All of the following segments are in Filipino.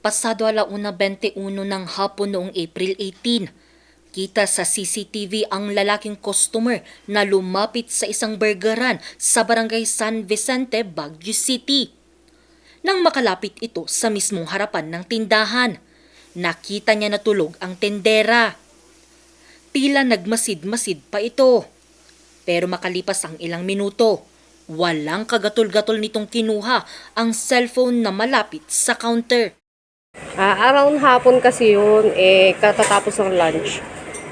Pasado alauna 21 ng hapon noong April 18. Kita sa CCTV ang lalaking customer na lumapit sa isang burgeran sa barangay San Vicente, Baguio City. Nang makalapit ito sa mismong harapan ng tindahan, nakita niya na tulog ang tendera. Tila nagmasid-masid pa ito. Pero makalipas ang ilang minuto, walang kagatol-gatol nitong kinuha ang cellphone na malapit sa counter. Ah, around hapon kasi yun, eh, katatapos ng lunch.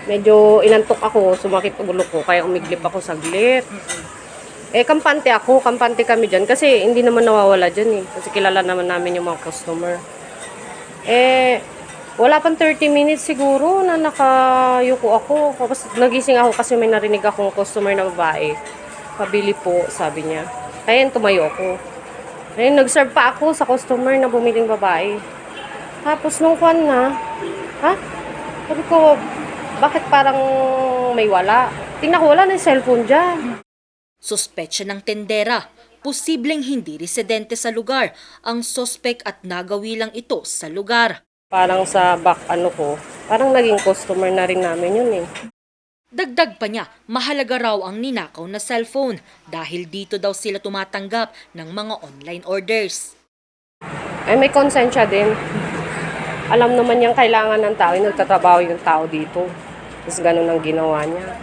Medyo inantok ako, sumakit ulo ko, kaya umiglip ako saglit. Eh, kampante ako, kampante kami dyan, kasi hindi naman nawawala dyan eh. Kasi kilala naman namin yung mga customer. Eh, wala pang 30 minutes siguro na nakayuko ako. Tapos nagising ako kasi may narinig akong customer na babae. Pabili po, sabi niya. Kaya tumayo ako. Ayun, nag-serve pa ako sa customer na bumiling babae. Tapos nung kwan na, ha? Sabi ko, bakit parang may wala? Tingnan ko, wala na yung cellphone dyan. Suspetsya ng tendera, posibleng hindi residente sa lugar ang sospek at nagawi lang ito sa lugar. Parang sa back ano ko, parang naging customer na rin namin yun eh. Dagdag pa niya, mahalaga raw ang ninakaw na cellphone dahil dito daw sila tumatanggap ng mga online orders. Ay, may konsensya din. Alam naman niyang kailangan ng tao, yung nagtatrabaho yung tao dito. Tapos ganun ang ginawa niya.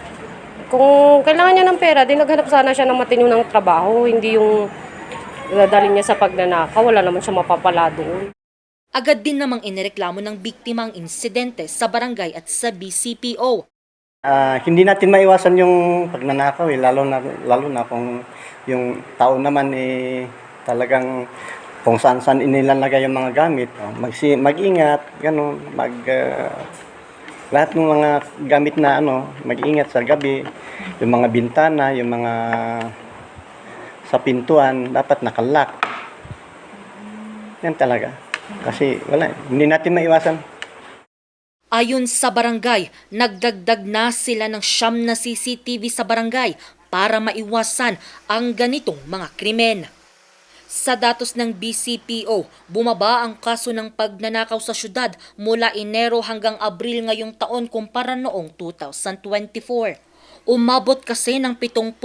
Kung kailangan niya ng pera, din naghanap sana siya ng matino ng trabaho, hindi yung dadalhin niya sa pagnanakaw, wala naman siya mapapala doon. Agad din namang inireklamo ng biktima ang insidente sa barangay at sa BCPO. Ah, hindi natin maiwasan yung pagnanakaw eh, lalo na lalo na kung yung tao naman eh talagang kung saan saan inilalagay yung mga gamit. Oh, magsi mag-ingat, ganun, mag ah, lahat ng mga gamit na ano, mag-ingat sa gabi, yung mga bintana, yung mga sa pintuan dapat nakalock. Yan talaga. Kasi wala, hindi natin maiwasan. Ayon sa barangay, nagdagdag na sila ng siyam na CCTV sa barangay para maiwasan ang ganitong mga krimen. Sa datos ng BCPO, bumaba ang kaso ng pagnanakaw sa syudad mula Enero hanggang Abril ngayong taon kumpara noong 2024. Umabot kasi ng 77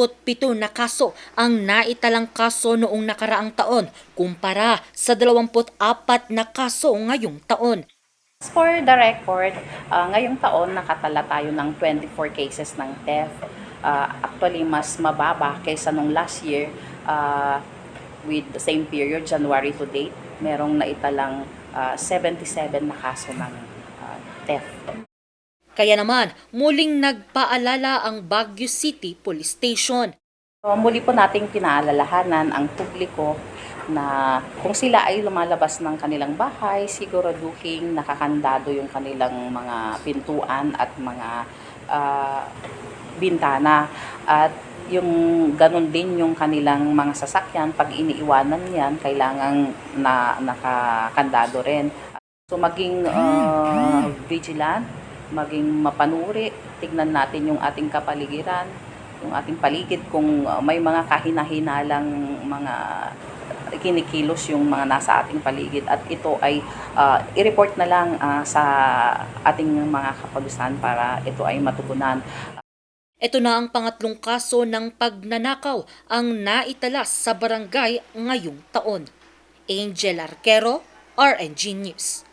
na kaso ang naitalang kaso noong nakaraang taon kumpara sa 24 na kaso ngayong taon. For the record, ah, ngayong taon nakatala tayo ng 24 cases ng theft. Ah, actually, mas mababa kaysa nung last year ah, with the same period, January to date. Merong naitalang ah, 77 na kaso ng ah, theft. Kaya naman, muling nagpaalala ang Baguio City Police Station. So, muli po nating pinaalalahanan ang publiko na kung sila ay lumalabas ng kanilang bahay, siguraduhin nakakandado yung kanilang mga pintuan at mga ah, bintana. At yung ganun din yung kanilang mga sasakyan, pag iniiwanan yan, kailangang na, nakakandado rin. So maging ah, vigilant, maging mapanuri, tignan natin yung ating kapaligiran, yung ating paligid kung uh, may mga kahina-hinalang mga kinikilos yung mga nasa ating paligid at ito ay uh, i-report na lang uh, sa ating mga kapagusan para ito ay matugunan. Ito na ang pangatlong kaso ng pagnanakaw ang naitala sa barangay ngayong taon. Angel Arquero, RNG News.